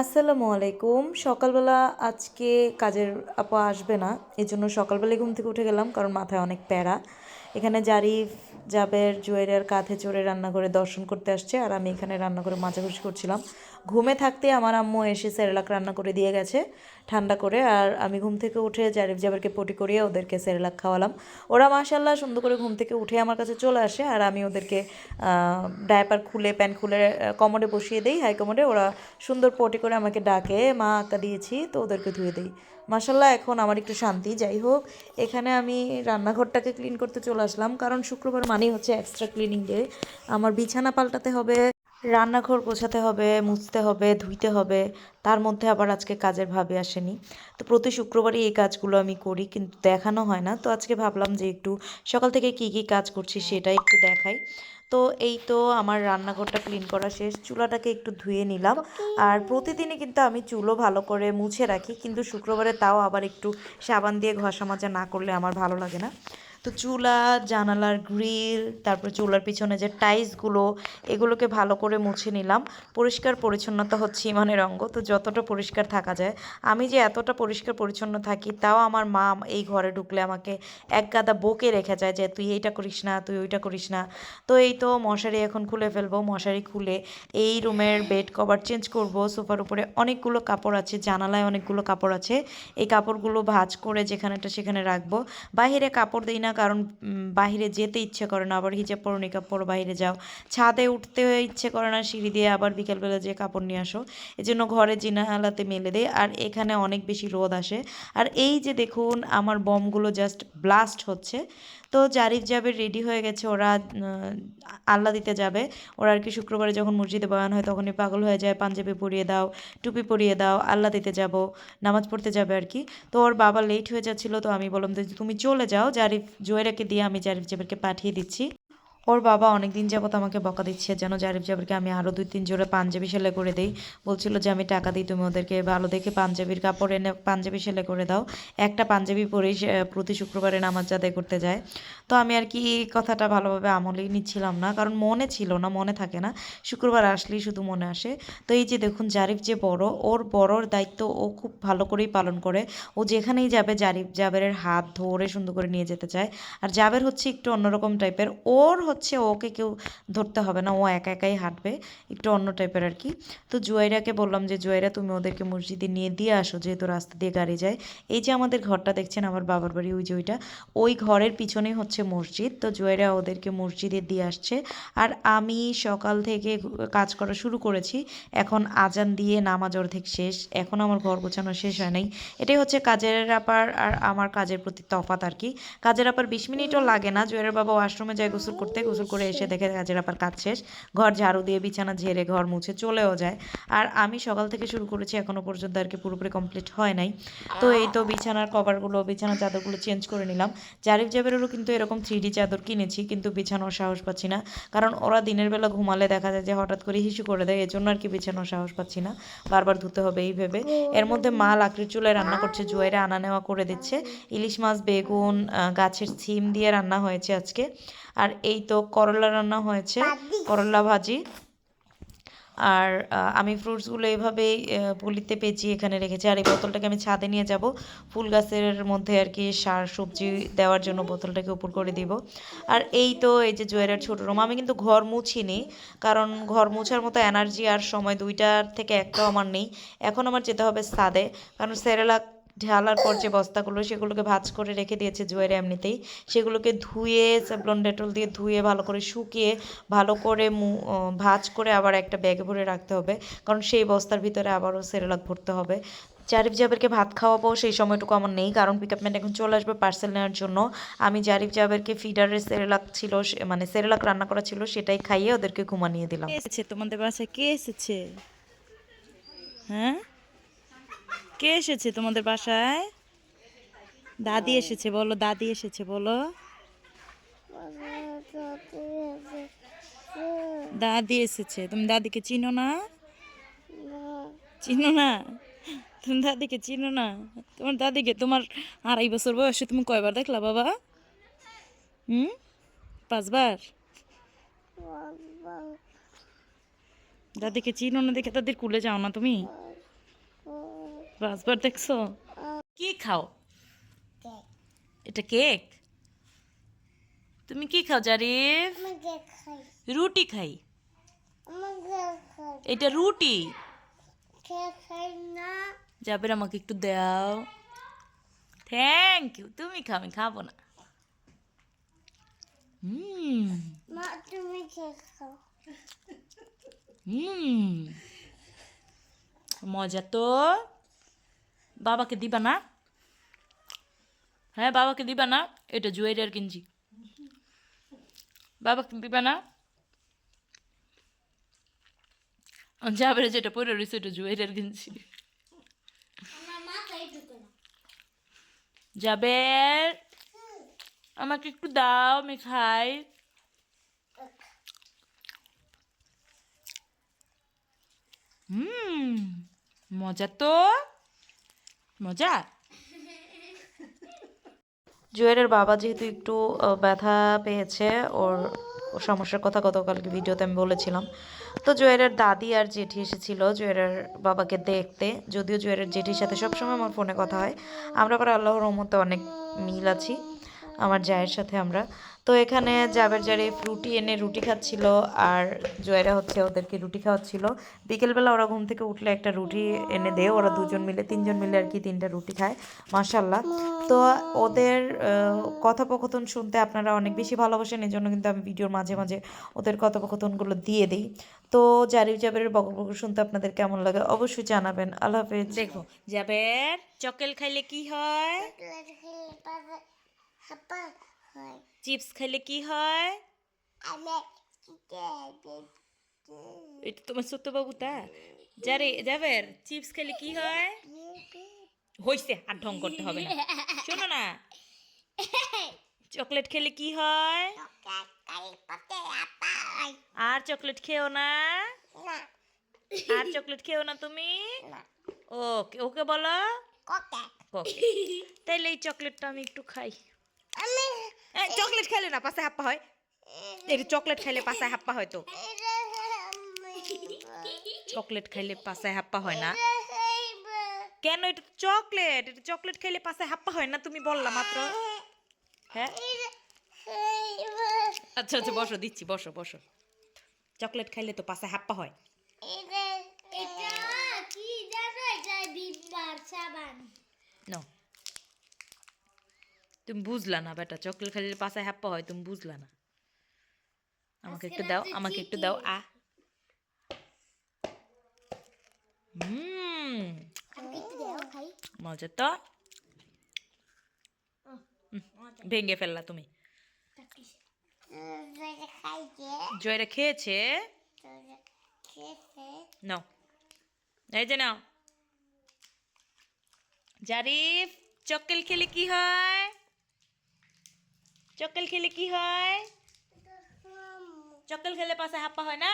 আসসালামু আলাইকুম। সকালবেলা আজকে কাজের আপা আসবে না এই জন্য সকালবেলায় ঘুম থেকে উঠে গেলাম কারণ মাথায় অনেক প্যারা। এখানে জারিফ, জাবের জুয়েরের কাঁধে চড়ে রান্নাঘরে দর্শন করতে আসছে আর আমি এখানে রান্নাঘরে মাঝাঘুষি করছিলাম। ঘুমে থাকতে আমার আম্মু এসে সেরেলাক রান্না করে দিয়ে গেছে, ঠান্ডা করে। আর আমি ঘুম থেকে উঠে জারিফ জাবেরকে পটি করিয়ে ওদেরকে সেরেলাক খাওয়ালাম। ওরা মাশাল্লাহ সুন্দর করে ঘুম থেকে উঠে আমার কাছে চলে আসে আর আমি ওদেরকে ডায়াপার খুলে প্যান্ট খুলে কমোডে বসিয়ে দিই, হাই কমোডে। ওরা সুন্দর পটি করে আমাকে ডাকে, মা আঁকা দিয়েছি, তো ওদেরকে ধুয়ে দিই। মাসাল্লাহ এখন আমার একটু শান্তি। যাই হোক, এখানে আমি রান্নাঘরটাকে ক্লিন করতে চলে আসলাম। কারণ শুক্রবার মানেই হচ্ছে এক্সট্রা ক্লিনিং ডে আমার বিছানা পাল্টাতে হবে রান্নাঘর গোছাতে হবে, মুছতে হবে, ধুইতে হবে। তার মধ্যে আবার আজকে কাজের ভাবে আসেনি। তো প্রতি শুক্রবারই এই কাজগুলো আমি করি, কিন্তু দেখানো হয় না। তো আজকে ভাবলাম যে একটু সকাল থেকে কি কি কাজ করছি সেটা একটু দেখাই। তো এই তো আমার রান্নাঘরটা ক্লিন করা শেষ। চুলাটাকে একটু ধুয়ে নিলাম। আর প্রতিদিনই কিন্তু আমি চুলো ভালো করে মুছে রাখি, কিন্তু শুক্রবারে তাও আবার একটু সাবান দিয়ে ঘষা মাজা না করলে আমার ভালো লাগে না। তো চুলা, জানালার গ্রিল, তারপর চুলার পিছনে যে টাইলসগুলো, এগুলোকে ভালো করে মুছে নিলাম। পরিষ্কার পরিচ্ছন্নতা হচ্ছে ইমানের অঙ্গ, তো যতটা পরিষ্কার থাকা যায়। আমি যে এতটা পরিষ্কার পরিচ্ছন্ন থাকি, তাও আমার মা এই ঘরে ঢুকলে আমাকে এক গাদা বকে রেখে যায় যে, তুই এইটা করিস না, তুই ওইটা করিস না। তো এই তো মশারি এখন খুলে ফেলব, মশারি খুলে এই রুমের বেড কভার চেঞ্জ করব, সোফার উপরে অনেকগুলো কাপড় আছে, জানালায় অনেকগুলো কাপড় আছে। এই কাপড়গুলো ভাঁজ করে যেখানেটা সেখানে রাখব। বাইরে কাপড় দিই না কারণ বাইরে যেতে ইচ্ছে করে না, আবার হিজাব পরো নিকাব পরো বাইরে যাও। ছাদে উঠতে ইচ্ছে করে না, সিঁড়ি দিয়ে আবার বিকেলবেলা যে কাপড় নিয়ে আসো। এই জন্য ঘরে জিনাহালাতে মেলে দেয়, আর এখানে অনেক বেশি রোদ আসে। আর এই যে দেখুন, আমার বমগুলো জাস্ট ব্লাস্ট হচ্ছে। তো জারিফ যাবে রেডি হয়ে গেছে, ওরা আল্লাহ দিতে যাবে। ওরা আর কি শুক্রবারে যখন মসজিদে বয়ান হয়, তখনই পাগল হয়ে যায়, পাঞ্জাবি পরিয়ে দাও, টুপি পরিয়ে দাও আল্লাহ দিতে যাব, নামাজ পড়তে যাবে আর কি। তো ওর বাবা লেট হয়ে যাচ্ছিল, তো আমি বললাম যে, তুমি চলে যাও, জারিফ জোয়েরাকে দিয়ে আমি জারিফ জাবেরকে পাঠিয়ে দিচ্ছি। ওর বাবা অনেক দিন যাবত আমাকে বকা দিচ্ছে, যেন জারিফ জাবেরকে আমি আরও দুই তিন জোরে পাঞ্জাবি সেলাই করে দিই। বলছিল যে, আমি টাকা দিই, তুমি ওদেরকে ভালো দেখে পাঞ্জাবির কাপড় এনে, পাঞ্জাবি সেলাই করে দাও। একটা পাঞ্জাবি পরেই প্রতি শুক্রবারে নামাজ আদায় করতে যায়। তো আমি আর কি এই কথাটা ভালোভাবে আমলেই নিচ্ছিলাম না। কারণ মনে ছিল না, মনে থাকে না। শুক্রবার আসলেই শুধু মনে আসে। তো এই যে দেখুন, জারিফ যে বড়, ওর বড়র দায়িত্ব ও খুব ভালো করেই পালন করে। ও যেখানেই যাবে, জারিফ জাবেরের হাত ধরে সুন্দর করে নিয়ে যেতে চায়। আর জাবের হচ্ছে একটু অন্যরকম টাইপের। ওর হচ্ছে ওকে কেউ ধরতে হবে না। ও একা একাই হাঁটবে, একটু অন্য টাইপের আর কি। তো জুয়াইরাকে বললাম যে, জুয়াইরা, তুমি ওদেরকে মসজিদে নিয়ে দিয়ে আসো, যেহেতু রাস্তা দিয়ে গাড়ি যায়। এই যে আমাদের ঘরটা দেখছেন আমার বাবার বাড়ি, ওই যে ওইটা। ওই ঘরের পিছনেই হচ্ছে মসজিদ। তো জুয়াইরা ওদেরকে মসজিদে দিয়ে আসছে। আর আমি সকাল থেকে কাজ করা শুরু করেছি। এখন আজান দিয়ে নামাজ অর্ধেক শেষ। এখন আমার ঘর গোছানো শেষ হয় নাই। এটাই হচ্ছে কাজের ব্যাপার আর আমার কাজের প্রতি তফাত আর কি। কাজের ব্যাপার বিশ মিনিটও লাগে না। জুয়েলের বাবা ওয়াশরুমে যায় গোসল করতে। গোসল করে এসে দেখে কাজের ব্যাপার কাজ শেষ। ঘর ঝাড়ু দিয়ে বিছানা ঝেড়ে ঘর মুছে চলেও যায়। আর আমি সকাল থেকে শুরু করেছি। এখনও পর্যন্ত আর কি পুরোপুরি কমপ্লিট হয় নাই। তো এই তো বিছানার কভারগুলো বিছানার চাদরগুলো চেঞ্জ করে নিলাম। জারিফ জাবেরেরও কিন্তু এরকম থ্রি ডি চাদর কিনেছি কিন্তু বিছানোর সাহস পাচ্ছি না। কারণ ওরা দিনের বেলা ঘুমালে দেখা যায় যে হঠাৎ করে হিসু করে দেয় এজন্য আর কি বিছানোর সাহস পাচ্ছি না। বারবার ধুতে হবে এই ভেবে। এর মধ্যে মা লাকড়ির চুলায় রান্না করছে জুয়াইরা আনা নেওয়া করে দিচ্ছে। ইলিশ মাছ বেগুন আহ, গাছের সিম দিয়ে রান্না হয়েছে আজকে। আর এই তো করলা রান্না হয়েছে করলা ভাজি। আর আমি ফ্রুটসগুলো এভাবে পলিতে পেঁচিয়ে এখানে রেখেছি। আর এই বোতলটাকে আমি ছাদে নিয়ে যাব। ফুল গাছের মধ্যে আর কি সার, সবজি দেওয়ার জন্য বোতলটাকে উপর করে দিব। আর এই তো, এই যে জুয়েলের ছোট রুম, আমি কিন্তু ঘর মুছিনি। কারণ ঘর মুছার মতো এনার্জি আর সময় দুইটার থেকে একটাও আমার নেই। এখন আমার যেতে হবে সাদে কারণ সেরেলাক ঢালার পর যে বস্তাগুলো, সেগুলোকে ভাঁজ করে রেখে দিয়েছে জুয়ের এমনিতেই। সেগুলোকে ধুয়ে স্যাভলন ডেটল দিয়ে ধুয়ে ভালো করে শুকিয়ে, ভালো করে মু- ভাঁজ করে আবার একটা ব্যাগে ভরে রাখতে হবে। কারণ সেই বস্তার ভিতরে আবারও সেরেলাক ভরতে হবে। জারিফ জাবেরকে ভাত খাওয়াবো সেই সময়টুকু আমার নেই, কারণ পিক আপম্যান এখন চলে আসবে পার্সেল নেওয়ার জন্য। আমি জারিফ জাবেরকে ফিডারের সেরেলাক ছিল মানে সেরেলাক রান্না করা ছিল, সেটাই খাইয়ে ওদেরকে ঘুমানিয়ে দিলাম। এসেছে তোমাদের বাসায়? কে এসেছে? হ্যাঁ? কে এসেছে তোমাদের বাসায়? দাদি এসেছে, বলো, দাদি এসেছে, বলো। দাদি এসেছে, তুমি দাদিকে চিনো না? চিনো না? তুমি দাদিকে চিনো না? তোমার দাদিকে, তোমার আড়াই বছর বয়সে তুমি কয়বার দেখলা বাবা? হুম? পাঁচবার? দাদিকে চিনো না দেখে তাদের কুলে যাও না তুমি? পাঁচবার দেখছ? কি খাও? এটা কেক? তুমি কি খাও জারিফ? রুটি খাই। এটা রুটি। যাবের আমাকে একটু দাও। থ্যাংক ইউ তুমি খাও আমি খাব না। হুম। হুম। মজা তো। বাবাকে দিবা না? হ্যাঁ বাবাকে দিবা না? এটা জুয়েলার কিনছি বাবাকে দিবা না? যাবে যেটা পরে রয়েছে, এটা জুয়েলার কিনছি যাবে? আমাকে একটু দাও আমি খাই হুম, মজা তো। মজা? জুয়েলের বাবা যেহেতু একটু ব্যথা পেয়েছে, ওর সমস্যার কথা গতকালকে ভিডিওতে আমি বলেছিলাম। তো জুয়েলের দাদি আর জেঠি এসেছিল, জুয়েলের বাবাকে দেখতে। যদিও জুয়েলের জেঠির সাথে সবসময় আমার ফোনে কথা হয়, আমরা আবার আল্লাহর রহমতে অনেক মিল আছি। আমার জায়ের সাথে আমরা। তো এখানে জাবের জারে রুটি এনে রুটি খাচ্ছিল আর জয়েরা হচ্ছে ওদেরকে রুটি খাওয়াচ্ছিল। বিকেলবেলা ওরা ঘুম থেকে উঠলে একটা রুটি এনে দেয় ওরা দুজন মিলে তিনজন মিলে আর কি তিনটা রুটি খায় মাসাল্লাহ তো ওদের কথোপকথন শুনতে আপনারা অনেক বেশি ভালোবাসেন এই জন্য কিন্তু আমি ভিডিওর মাঝে মাঝে ওদের কথোপকথনগুলো দিয়ে দিই। তো জারিফ জাবেরের বকর বকর শুনতে আপনাদের কেমন লাগে অবশ্যই জানাবেন। আল্লাহ হাফেজ। দেখো জাবের চকেল খাইলে কি হয়? চিপস খেলে কি হয় এটা তোমার সত্য বাবুটা যারে যাবের চিপস খেলে কি হয় হইছে আর ঢং করতে হবে না শোনো না চকলেট খেলে কি হয় আর চকলেট খেও না আর চকলেট খেও না তুমি ওকে ওকে বলো তাইলে এই চকলেটটা আমি একটু খাই চকলেট খেলে না পাশে হাপ্পা হয়? এই চকলেট খাইলে পাশায় হাপ্পা হয় তো। চকলেট খাইলে পাশায় হাপ্পা হয় না। কেন এটা চকলেট? এটা চকলেট খাইলে পাশায় হাপ্পা হয় না তুমি বললা মাত্র। হ্যাঁ? আচ্ছা আচ্ছা বসো দিচ্ছি বসো বসো। চকলেট খাইলে তো পাশায় হাপ্পা হয়। নো তুমি বুঝলা না বেটা চকলেট খাইলে পাশায় হাপ্পা হয় তুমি বুঝলা না। আমাকে একটু দাও আমাকে একটু দাও আ হুম। মজা তো। ভেঙে ফেললা তুমি। জয়রা খেয়েছে? নাও। এই যে নাও। জারিফ চক্কেল খেলে কি হয়? চক্কেল খেলে কি হয় চক্কেল খেলে পাশে হাপ্পা হয় না